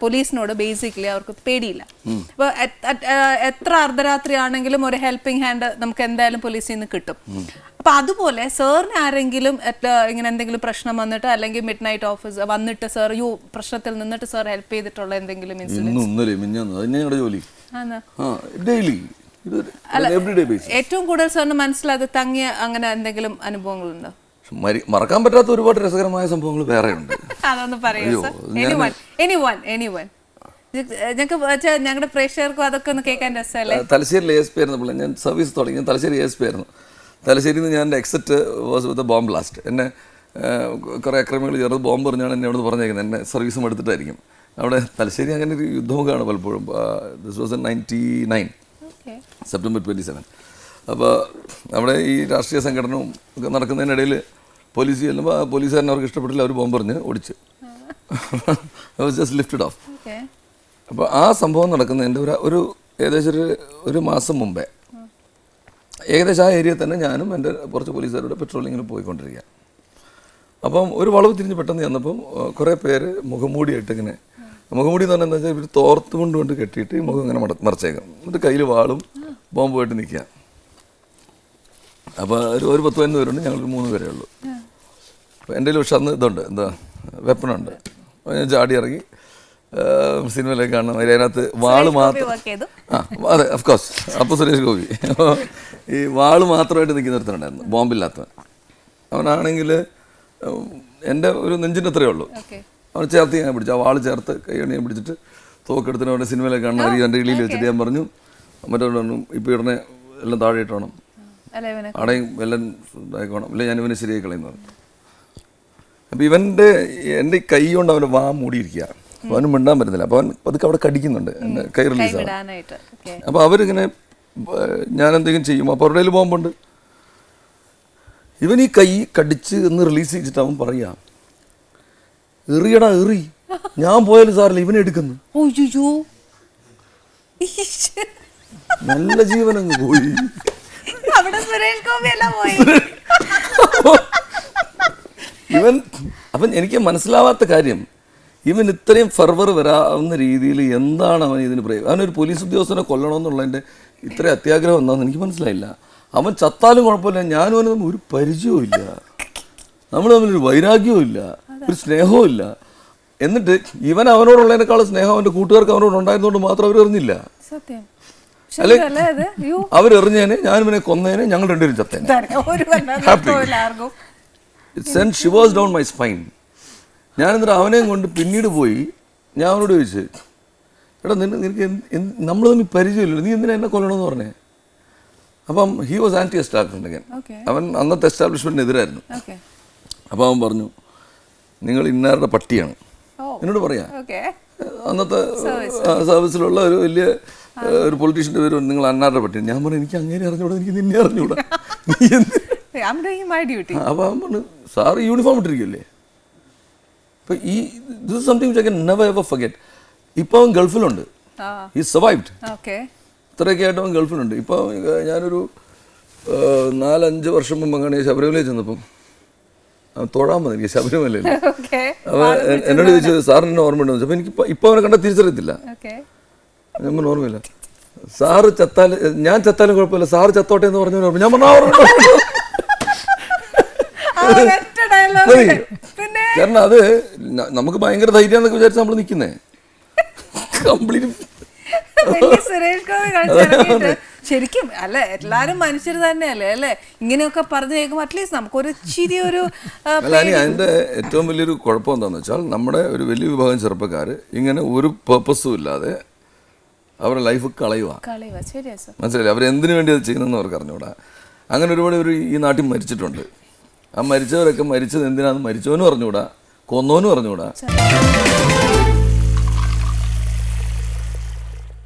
പോലീസിനോട് ബേസിക്കലി അവർക്ക് പേടിയില്ല. ഏ, എത്ര അർദ്ധരാത്രി ആണെങ്കിലും ഒരു ഹെൽപ്പിംഗ് ഹാൻഡ് നമുക്ക് എന്തായാലും പോലീസിൽ നിന്ന് കിട്ടും. അപ്പൊ അതുപോലെ സാറിന് ആരെങ്കിലും ഇങ്ങനെ എന്തെങ്കിലും പ്രശ്നം വന്നിട്ട് അല്ലെങ്കിൽ മിഡ് നൈറ്റ് ഓഫീസ് വന്നിട്ട് സാർ യു പ്രശ്നത്തിൽ നിന്നിട്ട് സാർ ഹെൽപ്പ് ചെയ്തിട്ടുള്ള എന്തെങ്കിലും ജോലി. ഡെയിലി ഏറ്റവും കൂടുതൽ സാറിന് മനസ്സിലാതെ തങ്ങിയ അങ്ങനെ എന്തെങ്കിലും അനുഭവങ്ങളുണ്ടോ? മറക്കാൻ പറ്റാത്ത ഒരുപാട് രസകരമായ സംഭവങ്ങൾ വേറെ ഉണ്ട് അതൊന്ന് പറയൂ ഞങ്ങൾക്ക് ഞങ്ങളുടെ പ്രേക്ഷകർക്കും അതൊക്കെ ഒന്ന് കേൾക്കാൻ രസമല്ലേ? തലശ്ശേരിയിൽ എസ് പി ആയിരുന്നു പിള്ളേ. ഞാൻ സർവീസ് തുടങ്ങി. തലശ്ശേരി എസ് പി ആയിരുന്നു. തലശ്ശേരിയിൽ നിന്ന് ഞാൻ exit exit was with bomb blast എന്നെ കുറേ അക്രമികൾ ചേർന്ന് ബോംബ് പറഞ്ഞാണ് എന്നെ അവിടെ പറഞ്ഞേക്കുന്നത്. എന്നെ സർവീസും എടുത്തിട്ടായിരിക്കും. അവിടെ തലശ്ശേരി അങ്ങനെ ഒരു യുദ്ധമുഖമാണ് പലപ്പോഴും. This was ninety nine September twenty seven അപ്പോൾ അവിടെ ഈ രാഷ്ട്രീയ സംഘടനവും ഒക്കെ നടക്കുന്നതിനിടയിൽ പോലീസ് ചെല്ലുമ്പോൾ പോലീസുകാരൻ പോലീസുകാരനെ അവർക്ക് ഇഷ്ടപ്പെട്ടില്ല അവർ ബോംബ് പറഞ്ഞ് ഓടിച്ച് ജസ്റ്റ് ലിഫ്റ്റഡ് ഓഫ് അപ്പോൾ ആ സംഭവം നടക്കുന്നതിന്റെ ഒരു ഒരു ഏകദേശം ഒരു ഒരു മാസം മുമ്പേ. ഏകദേശം ആ ഏരിയയിൽ തന്നെ ഞാനും എന്റെ കുറച്ച് പോലീസുകാരുടെ പെട്രോളിങ്ങിന് പോയിക്കൊണ്ടിരിക്കുക അപ്പം ഒരു വളവ് തിരിഞ്ഞ് പെട്ടെന്ന് ചെന്നപ്പം കുറേ പേര് മുഖംമൂടിയായിട്ട് ഇങ്ങനെ മുഖംമൂടി എന്ന് പറഞ്ഞാൽ എന്താ വെച്ചാൽ ഇവർ തോർത്ത് കൊണ്ട് കൊണ്ട് കെട്ടിയിട്ട് ഈ മുഖം ഇങ്ങനെ മട മറച്ചേക്കും. എന്നിട്ട് കയ്യിൽ വാളും ബോംബുമായിട്ട് നിൽക്കുക അപ്പോൾ ഒരു ഒരു പത്ത് പതിനൊന്ന് പേരുണ്ട് ഞങ്ങൾ മൂന്ന് പേരേ ഉള്ളൂ. എന്റെ കയ്യിൽ പക്ഷെ അന്ന് ഇതുണ്ട്. എന്താ വെപ്പണുണ്ട് അപ്പോൾ ഞാൻ ചാടി ഇറങ്ങി സിനിമയിലേക്ക് കാണണം. അതിനകത്ത് വാൾ മാത്രം ആ അതെ ഓഫ് കോഴ്സ് അപ്പോൾ സുരേഷ് ഗോപി. അപ്പോൾ ഈ വാൾ മാത്രമായിട്ട് നിൽക്കുന്ന ഒരുത്തനുണ്ടായിരുന്നു. ബോംബില്ലാത്തവൻ. അവനാണെങ്കിൽ എന്റെ ഒരു നെഞ്ചിന്റെ അത്രയേ ഉള്ളൂ. അവൻ ചേർത്ത് ഞാൻ പിടിച്ചു. ആ വാൾ ചേർത്ത് കൈയണി ഞാൻ പിടിച്ചിട്ട് തോക്കെടുത്തിന് അവന്റെ സിനിമയിലേക്ക് കാണണം. അരി എന്റെ കിളിയിൽ വെച്ചിട്ട് ഞാൻ പറഞ്ഞു മറ്റവരുടെ ഇപ്പോൾ ഉടനെ എല്ലാം താഴെ ഇട്ടോണം. അടയും എല്ലാം ഇതായിക്കോണം. ഇല്ല ഞാൻ ഇവനെ ശരിയായി കളയുന്നത് അപ്പോൾ ഇവന്റെ എന്റെ ഈ കൈ കൊണ്ട് അവന്റെ വാ മൂടിയിരിക്കുക അപ്പോൾ അവന് മിണ്ടാൻ പറ്റുന്നില്ല അപ്പോൾ അവൻ പതുക്കെ അവിടെ കടിക്കുന്നുണ്ട്. എന്റെ കൈ റിലീസാണ് അപ്പോൾ അവരിങ്ങനെ ഞാൻ എന്തെങ്കിലും ചെയ്യും. അപ്പോൾ അവരുടെ കയ്യിൽ പോകുമ്പോണ്ട് ഇവൻ ഈ കൈ കടിച്ച് എന്ന് റിലീസ് ചെയ്തിട്ട് അവൻ പറയാം എറിയടാ എറി. ഞാൻ പോയാലും സാറില്ല ഇവനെ എടുക്കുന്നു. നല്ല ജീവനങ്ങ് പോയി. അവിടെ സുരേഷ് ഗോപി എല്ലാം പോയി ഇവൻ അപ്പം എനിക്ക് മനസ്സിലാവാത്ത കാര്യം. ഇവൻ ഇത്രയും ഫെർവർ വരാവുന്ന രീതിയിൽ എന്താണ് അവൻ ഇതിന് പ്രയോഗം അവനൊരു പോലീസ് ഉദ്യോഗസ്ഥനെ കൊല്ലണമെന്നുള്ളതിന്റെ ഇത്ര അത്യാഗ്രഹം എന്താണെന്ന് എനിക്ക് മനസ്സിലായില്ല. അവൻ ചത്താലും കുഴപ്പമില്ല ഞാനും അവനും തമ്മിൽ ഒരു പരിചയവും ഇല്ല നമ്മൾ തമ്മിലൊരു വൈരാഗ്യവും ഇല്ല ഒരു സ്നേഹവും ഇല്ല എന്നിട്ട് ഇവൻ അവനോടുള്ളതിനേക്കാളും സ്നേഹം അവന്റെ കൂട്ടുകാർക്ക് അവനോട് ഉണ്ടായിരുന്നതുകൊണ്ട് മാത്രം അവർ എറിഞ്ഞില്ല. അല്ലെ? അവരെറിഞ്ഞേനെ ഞാനിവനെ ഇവനെ കൊന്നേനെ ഞങ്ങൾ രണ്ടുപേരും ചത്തേനെ. ഒരു ആർക്കും. Send shivers down my spine ഞാൻ എന്നിട്ട് അവനെയും കൊണ്ട് പിന്നീട് പോയി ഞാൻ അവനോട് ചോദിച്ചു എടാ നിന്നെ നിനക്ക് നമ്മൾ തമ്മിൽ പരിചയമില്ലല്ലോ. നീ എന്തിനാ എന്നെ കൊല്ലണമെന്ന് പറഞ്ഞേ? അപ്പം he was anti establishment again അവൻ അന്നത്തെ എസ്റ്റാബ്ലിഷ്മെന്റിനെതിരായിരുന്നു അപ്പോൾ അവൻ പറഞ്ഞു നിങ്ങൾ ഇന്നാരുടെ പട്ടിയാണ്. ഓ എന്നോട് പറയാം അന്നത്തെ സർവീസിലുള്ള ഒരു വലിയ ഒരു പൊളിറ്റീഷ്യന്റെ പേര് നിങ്ങൾ അന്നാരുടെ പട്ടിയാണ്? ഞാൻ പറഞ്ഞു എനിക്ക് അങ്ങനെ അറിഞ്ഞൂടാ എനിക്ക് നിന്നെ അറിഞ്ഞൂടാ. നീ എന്ത് അപ്പോൾ അവൻ യൂണിഫോം ഇട്ടിരിക്കല്ലേ അപ്പോൾ ഈ this something which I can never ever forget ഇപ്പോൾ അവൻ ഗൾഫിലുണ്ട്. ഈ സർവൈവ്ഡ് ഇത്രയൊക്കെ ആയിട്ട് അവൻ ഗൾഫിലുണ്ട്. ഇപ്പോൾ ഞാനൊരു നാലഞ്ച് വർഷം മുമ്പ് അങ്ങനെ ശബരിമലയിൽ ചെന്നപ്പം തൊഴാൻ മതി എനിക്ക് ശബരിമലയിൽ എ- എന്നോട് ചോദിച്ചു സാറിന് എന്നെ ഓർമ്മയുണ്ടോ അപ്പോൾ എനിക്ക് ഇപ്പോൾ അവനെ കണ്ടാൽ തിരിച്ചറിയത്തില്ല. ഞാൻ ഓർമ്മയില്ല. സാറ് ചത്താൽ ഞാൻ ചത്താലും കുഴപ്പമില്ല. സാറ് ചത്തോട്ടെ എന്ന് പറഞ്ഞു ഓർമ്മ ഞാൻ പറഞ്ഞു മതി. കാരണം അത് നമുക്ക് ഭയങ്കര ധൈര്യം എന്നൊക്കെ വിചാരിച്ച് നമ്മൾ നിൽക്കുന്നേ കംപ്ലീറ്റ് സുരേഷ് ഗോപി ശരിക്കും അല്ല എല്ലാരും മനുഷ്യർ തന്നെയല്ലേ അല്ലേ? ഇങ്ങനെയൊക്കെ പറഞ്ഞു കേൾക്കുമ്പോൾ അറ്റ്ലീസ്റ്റ് നമുക്കൊരു ചിരി ഒരു അതിന്റെ ഏറ്റവും വലിയൊരു കുഴപ്പം എന്താണെന്ന് വെച്ചാൽ നമ്മുടെ ഒരു വലിയ വിഭാഗം ചെറുപ്പക്കാർ ഇങ്ങനെ ഒരു പേർപ്പസും ഇല്ലാതെ അവരുടെ ലൈഫ് കളയുക മനസ്സിലായി അവരെന്തിനു വേണ്ടി അത് ചെയ്യുന്നതെന്ന് അവർക്ക് അറിഞ്ഞൂടാ. അങ്ങനെ ഒരുപാട് ഒരു ഈ നാട്ടിൽ മരിച്ചിട്ടുണ്ട്. ആ മരിച്ചവരൊക്കെ മരിച്ചത് എന്തിനാന്ന് മരിച്ചവനും അറിഞ്ഞുകൂടാ. കൊന്നവനും അറിഞ്ഞൂടാ